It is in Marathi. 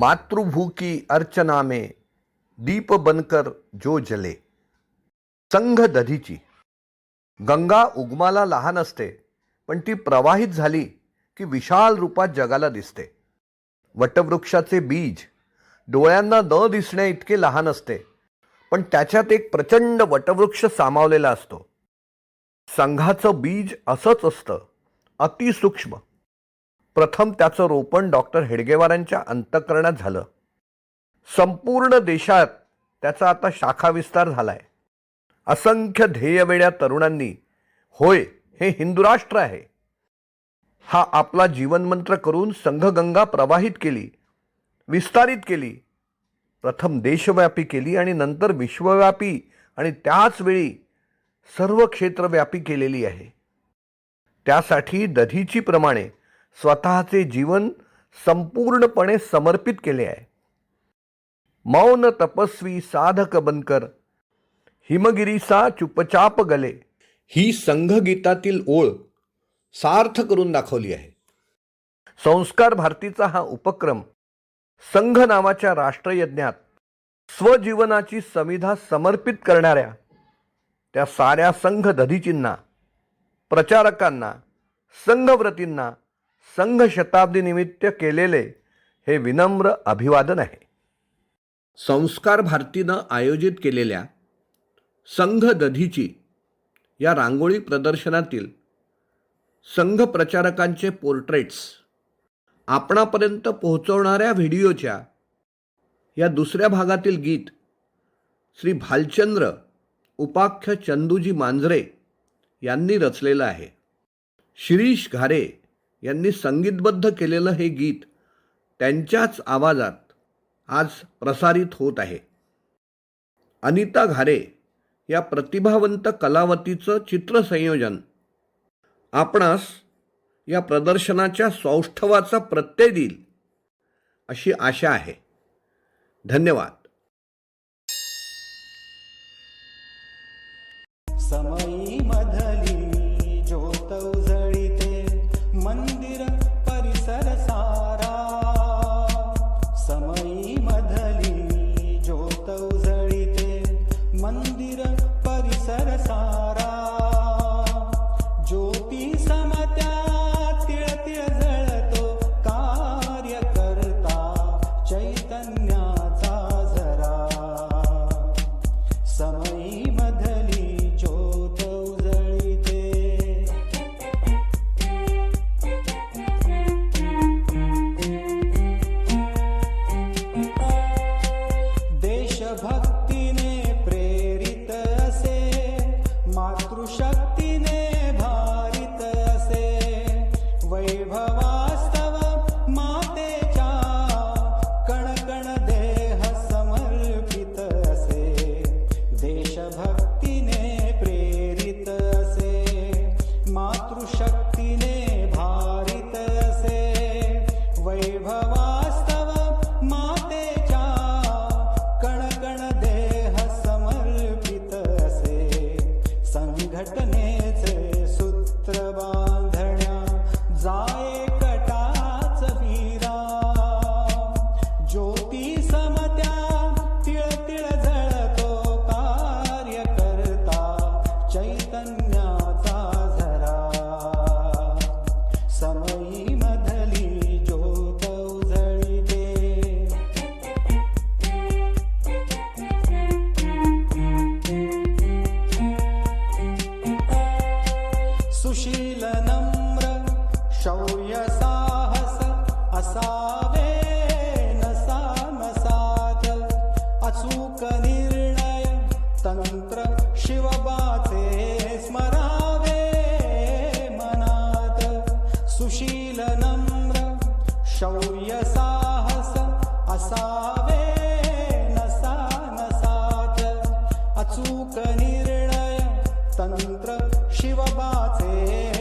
मातृभू की अर्चना में दीप बनकर जो जले। संघ दधीची। गंगा उगमाला लहान असते पण ती प्रवाहित झाली की विशाल रूपात जगाला दिसते. वटवृक्षाचे बीज डोळ्यांना न दिसण्या इतके लहान असते पण त्याच्यात एक प्रचंड वटवृक्ष सामावलेला असतो. संघाचं बीज असंच असतं अतिसूक्ष्म. प्रथम त्याचं रोपण डॉक्टर हेडगेवारांच्या अंतकरणात झालं. संपूर्ण देशात त्याचा आता शाखा विस्तार आहे असंख्य ध्येयवेड्या तरुणांनी होय हे हिंदुराष्ट्र आहे. हा आपला जीवनमंत्र करून संघगंगा प्रवाहित केली विस्तारित केली प्रथम देशव्यापी केली आणि नंतर विश्वव्यापी आणि त्याच वेळी सर्व क्षेत्रव्यापी केलेली आहे. त्यासाठी दधीची प्रमाणे स्वतःचे जीवन संपूर्णपणे समर्पित केले आहे. मौन तपस्वी साधक बनकर हिमगिरीसा चुपचाप गले. ही संघगीतातील ओळ सार्थ करून दाखवली आहे. संस्कार भारतीचा हा उपक्रम संघ नावाच्या राष्ट्रयज्ञात स्वजीवनाची समिधा समर्पित करणाऱ्या त्या साऱ्या संघ दधीचींना प्रचारकांना संघव्रतींना संघ शताब्दी निमित्त केलेले हे विनम्र अभिवादन आहे. संस्कार भारतीनं आयोजित केलेल्या संघ दधीची या रांगोळी प्रदर्शनातील संघ प्रचारकांचे पोर्ट्रेट्स आपणापर्यंत पोहोचवणाऱ्या व्हिडिओच्या या दुसऱ्या भागातील गीत श्री भालचंद्र उपाख्य चंदूजी मांजरे यांनी रचलेलं आहे. शिरीष घारे यांनी संगीतबद्ध केलेलं हे गीत त्यांच्याच आवाजात आज प्रसारित होत आहे. अनिता घारे या प्रतिभावंत कलावतीचं चित्रसंयोजन. आपणास या प्रदर्शनाच्या सौष्ठवाचा प्रत्यय देईल अशी आशा आहे. धन्यवाद. হয় भारितसे वैभवास्तव माते च कणकण समर्पितसे संघटने सूत्र साहस असावे नसामसात अचूक निर्णय तंत्र शिवबाचे स्मरावे मनात. सुशील नम्र शौर्य साहस असावे नसानसात अचूक निर्णय तंत्र शिवबाचे